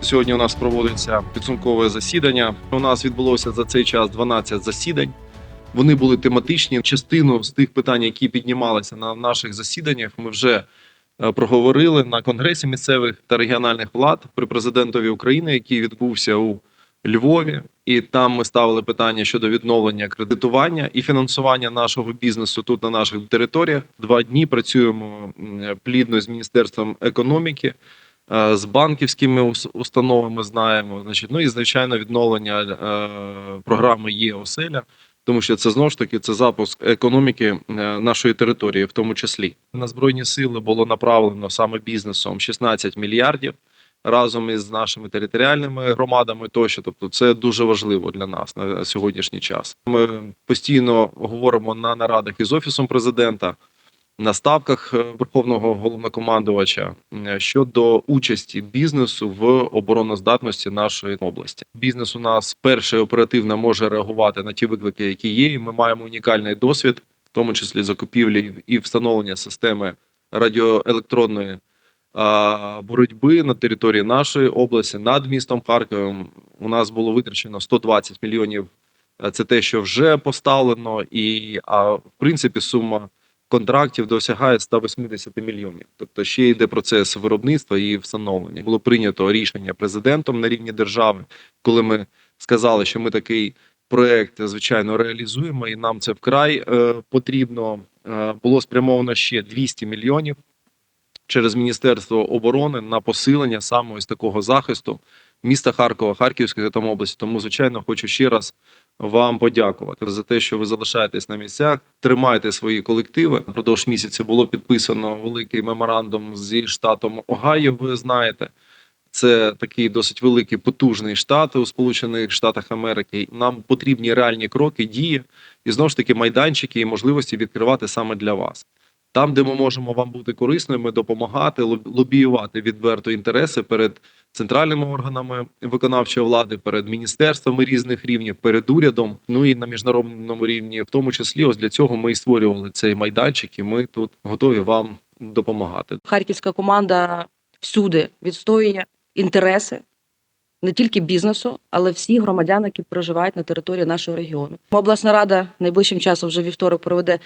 Сьогодні у нас проводиться підсумкове засідання. У нас відбулося за цей час 12 засідань. Вони були тематичні. Частину з тих питань, які піднімалися на наших засіданнях, ми вже е, проговорили на конгресі місцевих та регіональних влад при президентові України, який відбувся у Львові. І там ми ставили питання щодо відновлення кредитування і фінансування нашого бізнесу тут на наших територіях. Два дні працюємо плідно з міністерством економіки. Е, З банківськими ус- установами знаємо, значить, ну і звичайно відновлення е, програми є оселя, тому що це знову ж таки це запуск економіки е, нашої території, в тому числі на збройні сили було направлено саме бізнесом 16 мільярдів разом із нашими територіальними громадами. Тощо, тобто, це дуже важливо для нас на сьогоднішній час. Ми постійно говоримо на нарадах із офісом президента. На ставках е, верховного головнокомандувача е, щодо участі бізнесу в обороноздатності нашої області. Бізнес у нас перше оперативно може реагувати на ті виклики, які є. І ми маємо унікальний досвід, в тому числі закупівлі і встановлення системи радіоелектронної боротьби на території нашої області над містом Харковом. У нас було витрачено 120 мільйонів. Е, Це те, що вже поставлено, і а в принципі сума контрактів досягає 180 мільйонів. Тобто ще йде процес виробництва і встановлення. Було прийнято рішення президентом на рівні держави, коли ми сказали, що ми такий проект звичайно реалізуємо, і нам це вкрай е, потрібно. Е, було спрямовано ще 200 мільйонів через Міністерство оборони на посилення саме ось такого захисту міста Харкова, Харківської та області. Тому, звичайно, хочу ще раз вам подякувати за те, що ви залишаєтесь на місцях, тримайте свої колективи. Продовж місяця було підписано великий меморандум зі штатом Огайо. Ви знаєте. Це такий досить великий потужний штат у Сполучених Штатах Америки. Нам потрібні реальні кроки, дії і знову ж таки майданчики і можливості відкривати саме для вас. Там, де ми можемо вам бути корисними, допомагати, лоб- лобіювати відверто інтереси перед центральними органами виконавчої влади, перед міністерствами різних рівнів, перед урядом, ну і на міжнародному рівні, в тому числі, ось для цього ми і створювали цей майданчик, і ми тут готові вам допомагати. Харківська команда всюди відстоює інтереси не тільки бізнесу, але всіх громадян, які проживають на території нашого регіону. Обласна рада найближчим часом вже вівторок проведе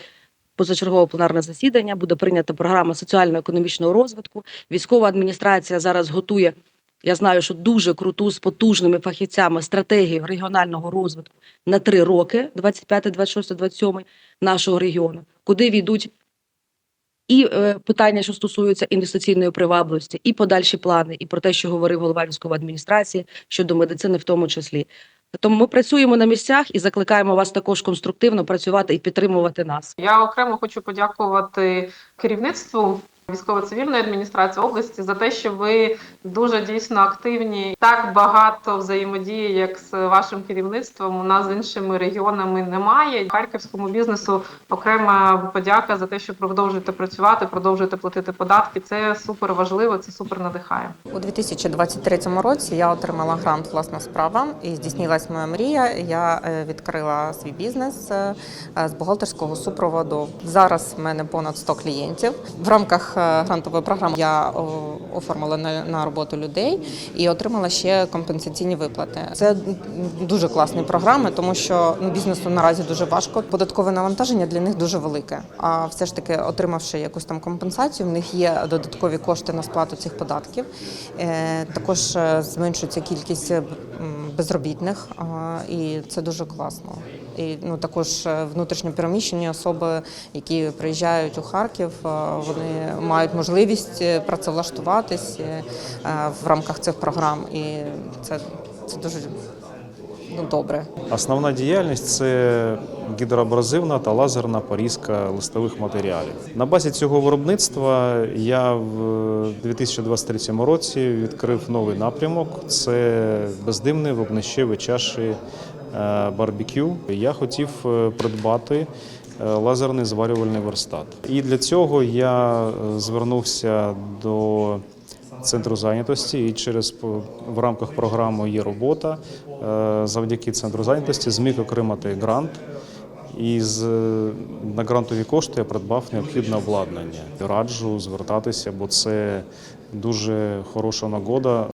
позачергове пленарне засідання. Буде прийнята програма соціально-економічного розвитку. Військова адміністрація зараз готує. Я знаю, що дуже круту з потужними фахівцями стратегію регіонального розвитку на три роки: 25, 26, 27 нашого регіону, куди війдуть і е, питання, що стосуються інвестиційної привабливості, і подальші плани, і про те, що говорив голова військової адміністрації щодо медицини, в тому числі. Тому ми працюємо на місцях і закликаємо вас також конструктивно працювати і підтримувати нас. Я окремо хочу подякувати керівництву військово-цивільної адміністрації області за те, що ви дуже дійсно активні. Так багато взаємодії, як з вашим керівництвом, у нас з іншими регіонами немає. Харківському бізнесу окрема подяка за те, що продовжуєте працювати, продовжуєте платити податки. Це супер важливо, це супер надихає. У 2023 році я отримала грант власна справа і здійснилась моя мрія. Я е, відкрила свій бізнес е, з бухгалтерського супроводу. Зараз в мене понад 100 клієнтів. В рамках е, грантової програми я оформила на, роботу людей і отримала ще компенсаційні виплати. Це дуже класні програми, тому що ну, бізнесу наразі дуже важко. Податкове навантаження для них дуже велике. А все ж таки, отримавши якусь там компенсацію, в них є додаткові кошти на сплату цих податків. Е, Також е, зменшується кількість е, безробітних, і це дуже класно. І ну також е, внутрішньо переміщені особи, які приїжджають у Харків, е, вони мають можливість е, працевлаштуватись в рамках цих програм, і це, це дуже ну, добре. Основна діяльність це гідроабразивна та лазерна порізка листових матеріалів. На базі цього виробництва я в 2023 році відкрив новий напрямок: це бездимне вогнищеві чаші барбекю. Я хотів е, придбати е, лазерний зварювальний верстат. І для цього я е, звернувся до центру зайнятості і через в рамках програми є робота. е, Завдяки центру зайнятості зміг отримати грант. І з, на грантові кошти я придбав необхідне обладнання. Раджу звертатися, бо це дуже хороша нагода